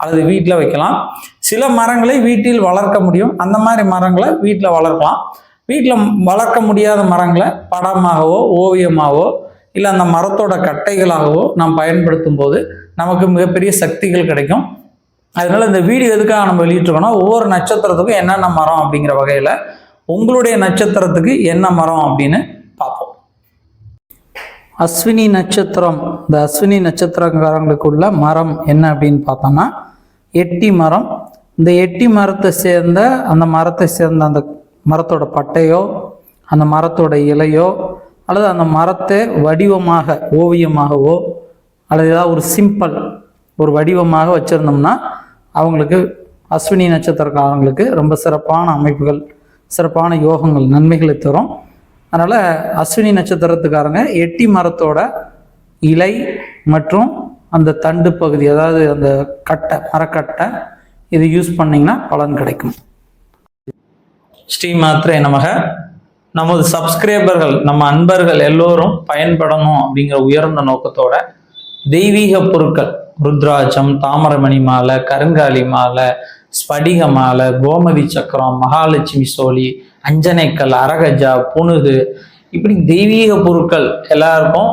அல்லது வீட்டில் வைக்கலாம். சில மரங்களை வீட்டில் வளர்க்க முடியும். அந்த மாதிரி மரங்களை வீட்டில் வளர்க்கலாம். வீட்டில் வளர்க்க முடியாத மரங்களை படமாகவோ ஓவியமாகவோ இல்லை அந்த மரத்தோட கட்டைகளாகவோ நாம் பயன்படுத்தும் போது நமக்கு மிகப்பெரிய சக்திகள் கிடைக்கும். அதனால இந்த வீடியோ எதுக்காக நம்ம வெளியிட்டிருக்கோம்னா ஒவ்வொரு நட்சத்திரத்துக்கும் என்னென்ன மரம் அப்படிங்கிற வகையில் உங்களுடைய நட்சத்திரத்துக்கு என்ன மரம் அப்படின்னு பார்ப்போம். அஸ்வினி நட்சத்திரம். இந்த அஸ்வினி நட்சத்திரக்காரங்களுக்குள்ள மரம் என்ன அப்படின்னு பார்த்தோம்னா எட்டி மரம். இந்த எட்டி மரத்தை சேர்ந்த அந்த மரத்தை சேர்ந்த அந்த மரத்தோட பட்டையோ அந்த மரத்தோட இலையோ அல்லது அந்த மரத்தை வடிவமாக ஓவியமாகவோ அல்லது ஏதாவது ஒரு சிம்பிள் ஒரு வடிவமாக வச்சுருந்தோம்னா அவங்களுக்கு அஸ்வினி நட்சத்திரக்காரங்களுக்கு ரொம்ப சிறப்பான அமைப்புகள் சிறப்பான யோகங்கள் நன்மைகளை தரும். அதனால் அஸ்வினி நட்சத்திரத்துக்காரங்க எட்டி மரத்தோட இலை மற்றும் அந்த தண்டு பகுதி அதாவது அந்த கட்டை மரக்கட்டை இது யூஸ் பண்ணிங்கன்னா பலன் கிடைக்கும். ஸ்ரீ மாத்திரை நமக. நமது சப்ஸ்கிரைபர்கள் நம்ம அன்பர்கள் எல்லோரும் பயன்படணும் அப்படிங்கிற உயர்ந்த நோக்கத்தோட தெய்வீக பொருட்கள் ருத்ராட்சம் தாமரமணி மாலை கருங்காலி மாலை ஸ்படிக மாலை கோமதி சக்கரம் மகாலட்சுமி சோழி அஞ்சனைக்கல் அரகஜா புனுகு இப்படி தெய்வீக பொருட்கள் எல்லாருக்கும்